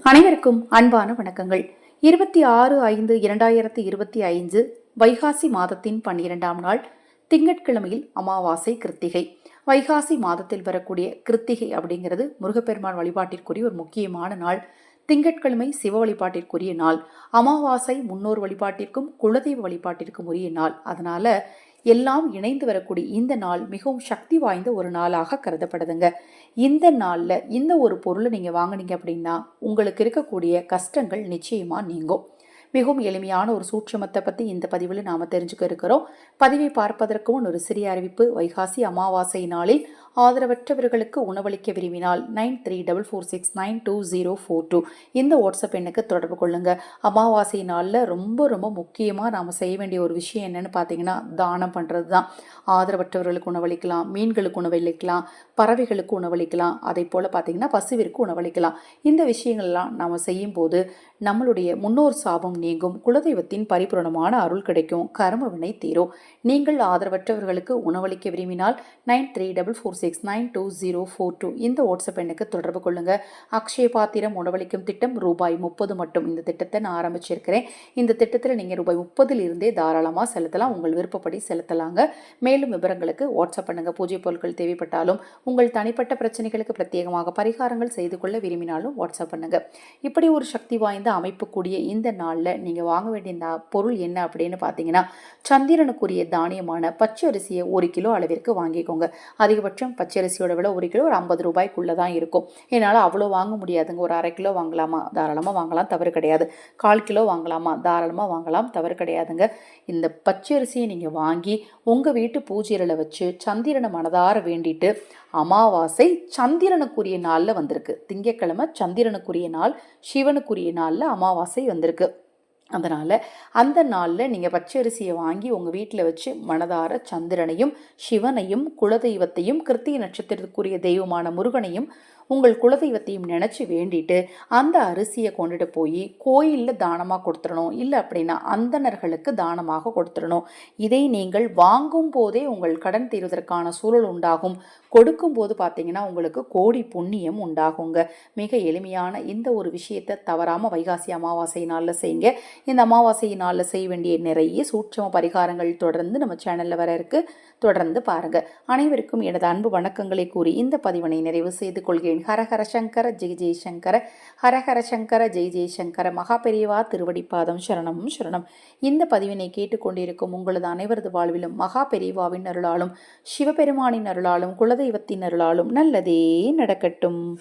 அனைவருக்கும் அன்பான வணக்கங்கள். இருபத்தி ஆறு ஐந்து இரண்டாயிரத்தி இருபத்தி ஐந்து வைகாசி மாதத்தின் பன்னிரெண்டாம் நாள் திங்கட்கிழமையில் அமாவாசை கிருத்திகை. வைகாசி மாதத்தில் வரக்கூடிய கிருத்திகை அப்படிங்கிறது முருகப்பெருமான் வழிபாட்டிற்குரிய ஒரு முக்கியமான நாள். திங்கட்கிழமை சிவ வழிபாட்டிற்குரிய நாள். அமாவாசை முன்னோர் வழிபாட்டிற்கும் குலதெய்வ வழிபாட்டிற்கும் உரிய நாள். அதனால எல்லாம் இணைந்து வரக்கூடிய இந்த நாள் மிகவும் சக்தி வாய்ந்த ஒரு நாளாக கருதப்படுதுங்க. இந்த நாளில் இந்த ஒரு பொருளை நீங்கள் வாங்குனீங்க அப்படின்னா உங்களுக்கு இருக்கக்கூடிய கஷ்டங்கள் நிச்சயமாக நீங்கும். மிகவும் எளிமையான ஒரு சூட்சமத்தை பற்றி இந்த பதிவில் நாம் தெரிஞ்சுக்க இருக்கிறோம். பதிவை பார்ப்பதற்கு முன் ஒரு சிறிய அறிவிப்பு. வைகாசி அமாவாசை நாளில் ஆதரவற்றவர்களுக்கு உணவளிக்க விரும்பினால் nine three double four six nine two zero four two. இந்த வாட்ஸ்அப் எண்ணுக்கு தொடர்பு கொள்ளுங்க. அமாவாசை நாளில் ரொம்ப ரொம்ப முக்கியமாக நாம் செய்ய வேண்டிய ஒரு விஷயம் என்னென்னு பார்த்தீங்கன்னா தானம் பண்ணுறது தான் ஆதரவற்றவர்களுக்கு உணவளிக்கலாம் மீன்களுக்கு உணவளிக்கலாம் பறவைகளுக்கு உணவளிக்கலாம் அதே போல் பார்த்தீங்கன்னா பசுவிற்கு உணவளிக்கலாம். இந்த விஷயங்கள்லாம் நாம் செய்யும்போது நம்மளுடைய முன்னோர் சாபம் நீங்கும் குலதெய்வத்தின் பரிபூரணமான அருள் கிடைக்கும் கர்ம வினை தீரும். நீங்கள் ஆதரவற்றவர்களுக்கு உணவளிக்க விரும்பினால் nine three double four six nine two zero four two இந்த வாட்ஸ்அப் எண்ணுக்கு தொடர்பு கொள்ளுங்கள் அக்ஷய பாத்திரம் உணவளிக்கும் திட்டம் ரூபாய் முப்பது மட்டும் இந்த திட்டத்தை நான் ஆரம்பிச்சிருக்கிறேன் இந்த திட்டத்தில் நீங்கள் ரூபாய் முப்பதில் இருந்தே தாராளமாக செலுத்தலாம் உங்கள் விருப்பப்படி செலுத்தலாங்க மேலும் விவரங்களுக்கு வாட்ஸ்அப் பண்ணுங்கள் பூஜை பொருட்கள் தேவைப்பட்டாலும் உங்கள் தனிப்பட்ட பிரச்சனைகளுக்கு பிரத்யேகமாக பரிகாரங்கள் செய்து கொள்ள விரும்பினாலும் வாட்ஸ்அப் பண்ணுங்கள் இப்படி ஒரு சக்தி வாய்ந்த அமைப்பு கூடிய இந்த நாளில் நீங்கள் வாங்க வேண்டிய பொருள் என்ன அப்படின்னு பார்த்தீங்கன்னா சந்திரனுக்குரிய தானியமான பச்சை அரிசியை ஒரு கிலோ அளவிற்கு வாங்கிக்கோங்க அதிகபட்சம் பச்சரிசியோட விலை ஒரு கிலோ ஒரு ஐம்பது ரூபாய்க்குள்ளே தான் இருக்கும். என்னால் அவ்வளோ வாங்க முடியாதுங்க. ஒரு அரை கிலோ வாங்கலாமா? தாராளமாக வாங்கலாம் தவறு கிடையாது. கால் கிலோ வாங்கலாமா? தாராளமாக வாங்கலாம் தவறு கிடையாதுங்க. இந்த பச்சை அரிசியை நீங்கள் வாங்கி உங்கள் வீட்டு பூஜையில் வச்சு சந்திரனை மனதார வேண்டிட்டு அமாவாசை சந்திரனுக்குரிய நாளில் வந்திருக்கு. திங்கட்கிழமை சந்திரனுக்குரிய நாள் சிவனுக்குரிய நாளில் அமாவாசை வந்திருக்கு. அதனால் அந்த நாளில் நீங்கள் பச்சரிசியை வாங்கி உங்கள் வீட்டில் வச்சு மனதார சந்திரனையும் சிவனையும் குலதெய்வத்தையும் கிருத்திய நட்சத்திரத்துக்குரிய தெய்வமான முருகனையும் உங்கள் குலதெய்வத்தையும் நினச்சி வேண்டிட்டு அந்த அரிசியை கொண்டுட்டு போய் கோயிலில் தானமாக கொடுத்துடணும். இல்லை அப்படின்னா அந்தணர்களுக்கு தானமாக கொடுத்துடணும். இதை நீங்கள் வாங்கும் போதே உங்கள் கடன் தீர்வதற்கான சூழல் உண்டாகும். கொடுக்கும் போது பார்த்தீங்கன்னா உங்களுக்கு கோடி புண்ணியம் உண்டாகுங்க. மிக எளிமையான இந்த ஒரு விஷயத்தை தவறாமல் வைகாசி அமாவாசை நாளில் செய்யுங்க. இந்த அமாவாசை நாளில் செய்ய வேண்டிய நிறைய சூட்சம பரிகாரங்கள் தொடர்ந்து நம்ம சேனலில் வர இருக்கு. தொடர்ந்து பாருங்கள் அனைவருக்கும் எனது அன்பு வணக்கங்களை கூறி இந்த பதிவினை நிறைவு செய்து கொள்கிறேன். ஹரஹர சங்கர ஜெய் ஜெய் சங்கர. ஹரஹர சங்கர ஜெய் ஜெய் சங்கர. மகா பெரியவா திருவடிப்பாதம் சரணம் சரணம். இந்த பதிவினை கேட்டுக்கொண்டிருக்கும் உங்களது அனைவரது வாழ்விலும் மகா பெரியவாவின் அருளாலும் சிவபெருமானின் அருளாலும் குலதெய்வத்தின் அருளாலும் நல்லதே நடக்கட்டும்.